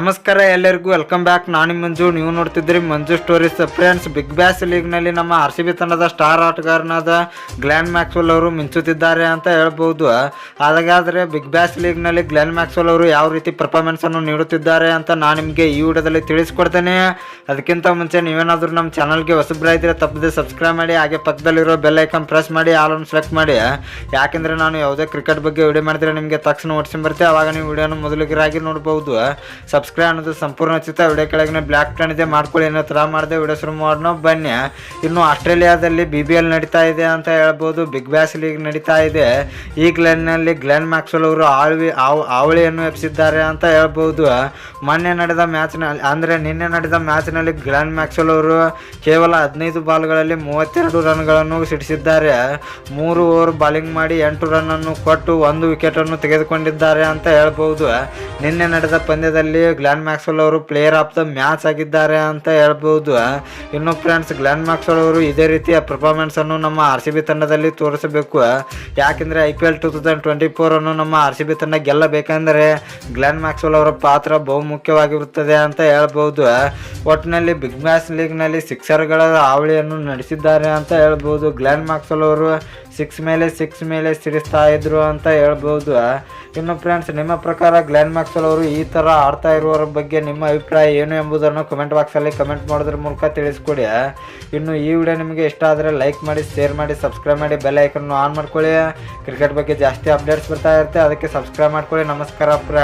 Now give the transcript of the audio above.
ನಮಸ್ಕಾರ ಎಲ್ಲರಿಗೂ welcome back ನಾನು ಮಂಜು. ನೀವು ನೋಡ್ತಿದ್ರಿ Manju stories friends big bash ಲೀಗ್ನಲ್ಲಿ ನಮ್ಮ ಆರ್ ಸಿ ಬಿ ತಂಡದ ಸ್ಟಾರ್ ಆಟಗಾರನಾದ ಗ್ಲ್ಯಾನ್ ಮ್ಯಾಕ್ಸ್ವೆಲ್ ಅವರು ಮಿಂಚುತ್ತಿದ್ದಾರೆ ಅಂತ ಹೇಳ್ಬೋದು. ಹಾಗಾದರೆ ಬಿಗ್ ಬ್ಯಾಸ್ ಲೀಗ್ನಲ್ಲಿ ಗ್ಲ್ಯಾನ್ ಮ್ಯಾಕ್ಸ್ವೆಲ್ ಅವರು ಯಾವ ರೀತಿ ಪರ್ಫಾರ್ಮೆನ್ಸನ್ನು ನೀಡುತ್ತಿದ್ದಾರೆ ಅಂತ ನಾನು ನಿಮಗೆ ಈ ವಿಡಿಯೋದಲ್ಲಿ ತಿಳಿಸ್ಕೊಡ್ತೇನೆ. ಅದಕ್ಕಿಂತ ಮುಂಚೆ ನೀವೇನಾದರೂ ನಮ್ಮ ಚಾನಲ್ಗೆ ಇದ್ದರೆ ತಪ್ಪದೆ ಸಬ್ಸ್ಕ್ರೈಬ್ ಮಾಡಿ, ಹಾಗೆ ಪಕ್ಕದಲ್ಲಿರೋ ಬೆಲ್ ಐಕನ್ ಪ್ರೆಸ್ ಮಾಡಿ ಆಲನ್ನು ಸೆಲೆಕ್ಟ್ ಮಾಡಿ. ಯಾಕೆಂದರೆ ನಾನು ಯಾವುದೇ ಕ್ರಿಕೆಟ್ ಬಗ್ಗೆ ವಿಡಿಯೋ ಮಾಡಿದ್ರೆ ನಿಮಗೆ ತಕ್ಷಣ ಓಡಿಸಿ ಬರುತ್ತೆ. ಆವಾಗ ನೀವು ವಿಡಿಯೋನ ಮೊದಲಿಗರಾಗಿ ನೋಡ್ಬೋದು. ಸಬ್ಸ್ಕ್ರೈಬ್ ಅನ್ನೋದು ಸಂಪೂರ್ಣ ಉಚಿತ ವಿಡಿಯೋ ಕೆಳಗಿನ ಬ್ಲ್ಯಾಕ್ ಟನ್ ಇದೆ, ಮಾಡ್ಕೊಳ್ಳಿ. ಏನೋ ಥರ ಮಾಡಿದೆ ವಿಡಿಯೋ ಶುರು ಮಾಡೋಣ. ಬನ್ನಿ. ಇನ್ನು ಆಸ್ಟ್ರೇಲಿಯಾದಲ್ಲಿ ಬಿ ಬಿ ಎಲ್ ನಡೀತಾ ಇದೆ ಅಂತ ಹೇಳ್ಬೋದು. ಬಿಗ್ ಬ್ಯಾಸ್ ಲೀಗ್ ನಡೀತಾ ಇದೆ. ಈ ಗ್ಲೆನ್ನಲ್ಲಿ ಗ್ಲೆನ್ ಮ್ಯಾಕ್ಸ್ವೆಲ್ ಅವರು ಆಳ್ವಿ ಆವ್- ಆವಳಿಯನ್ನು ಎಪ್ಸಿದ್ದಾರೆ ಅಂತ ಹೇಳ್ಬೋದು. ಮೊನ್ನೆ ನಡೆದ ಮ್ಯಾಚ್ನಲ್ಲಿ ಅಂದರೆ ನಿನ್ನೆ ನಡೆದ ಮ್ಯಾಚ್ನಲ್ಲಿ ಗ್ಲೆನ್ ಮ್ಯಾಕ್ಸ್ವೆಲ್ ಅವರು ಕೇವಲ ಹದಿನೈದು ಬಾಲ್ಗಳಲ್ಲಿ ಮೂವತ್ತೆರಡು ರನ್ಗಳನ್ನು ಸಿಡಿಸಿದ್ದಾರೆ. ಮೂರು ಓವರ್ ಬಾಲಿಂಗ್ ಮಾಡಿ ಎಂಟು ರನ್ನನ್ನು ಕೊಟ್ಟು ಒಂದು ವಿಕೆಟನ್ನು ತೆಗೆದುಕೊಂಡಿದ್ದಾರೆ ಅಂತ ಹೇಳ್ಬೋದು. ನಿನ್ನೆ ನಡೆದ ಪಂದ್ಯದಲ್ಲಿ ಗ್ಲ್ಯಾನ್ ಮ್ಯಾಕ್ಸ್ವೆಲ್ ಅವರು ಪ್ಲೇಯರ್ ಆಫ್ ದ ಮ್ಯಾಚ್ ಆಗಿದ್ದಾರೆ ಅಂತ ಹೇಳ್ಬೋದು. ಇನ್ನು ಫ್ರೆಂಡ್ಸ್ ಗ್ಲ್ಯಾನ್ ಮ್ಯಾಕ್ಸ್ವೆಲ್ ಅವರು ಇದೇ ರೀತಿಯ ಪರ್ಫಾರ್ಮೆನ್ಸನ್ನು ನಮ್ಮ ಆರ್ ಸಿ ಬಿ ತಂಡದಲ್ಲಿ ತೋರಿಸಬೇಕು. ಯಾಕೆಂದರೆ I P L two thousand twenty ಫೋರನ್ನು ನಮ್ಮ ಆರ್ ಸಿ ಬಿ ತಂಡ ಗೆಲ್ಲಬೇಕೆಂದರೆ ಗ್ಲ್ಯಾನ್ ಮ್ಯಾಕ್ಸ್ವೆಲ್ ಅವರ ಪಾತ್ರ ಬಹುಮುಖ್ಯವಾಗಿರುತ್ತದೆ ಅಂತ ಹೇಳ್ಬೋದು. ಒಟ್ಟಿನಲ್ಲಿ ಬಿಗ್ ಮ್ಯಾಚ್ ಲೀಗ್ನಲ್ಲಿ ಸಿಕ್ಸರ್ಗಳ ಹಾವಳಿಯನ್ನು ನಡೆಸಿದ್ದಾರೆ ಅಂತ ಹೇಳ್ಬೋದು. ಗ್ಲ್ಯಾನ್ ಮ್ಯಾಕ್ಸ್ವೆಲ್ ಅವರು ಸಿಕ್ಸ್ ಮೇಲೆ ಸಿಕ್ಸ್ ಮೇಲೆ ಸಿಡಿಸ್ತಾ ಇದ್ರು ಅಂತ ಹೇಳ್ಬೋದು. ಇನ್ನು ಫ್ರೆಂಡ್ಸ್ ನಿಮ್ಮ ಪ್ರಕಾರ ಗ್ಲ್ಯಾನ್ ಮ್ಯಾಕ್ಸ್ವೆಲ್ ಅವರು ಈ ಥರ ಆಡ್ತಾ ಇರುವವರ ಬಗ್ಗೆ ನಿಮ್ಮ ಅಭಿಪ್ರಾಯ ಏನು ಎಂಬುದನ್ನು ಕಮೆಂಟ್ ಬಾಕ್ಸಲ್ಲಿ ಕಮೆಂಟ್ ಮಾಡೋದ್ರ ಮೂಲಕ ತಿಳಿಸ್ಕೊಡಿ. ಇನ್ನು ಈ ವಿಡಿಯೋ ನಿಮಗೆ ಇಷ್ಟ ಆದರೆ ಲೈಕ್ ಮಾಡಿ ಶೇರ್ ಮಾಡಿ ಸಬ್ಸ್ಕ್ರೈಬ್ ಮಾಡಿ ಬೆಲ್ ಐಕನ್ನು ಆನ್ ಮಾಡ್ಕೊಳ್ಳಿ. ಕ್ರಿಕೆಟ್ ಬಗ್ಗೆ ಜಾಸ್ತಿ ಅಪ್ಡೇಟ್ಸ್ ಬರ್ತಾ ಇರುತ್ತೆ. ಅದಕ್ಕೆ ಸಬ್ಸ್ಕ್ರೈಬ್ ಮಾಡ್ಕೊಳ್ಳಿ. ನಮಸ್ಕಾರ ಫ್ರೆಂಡ್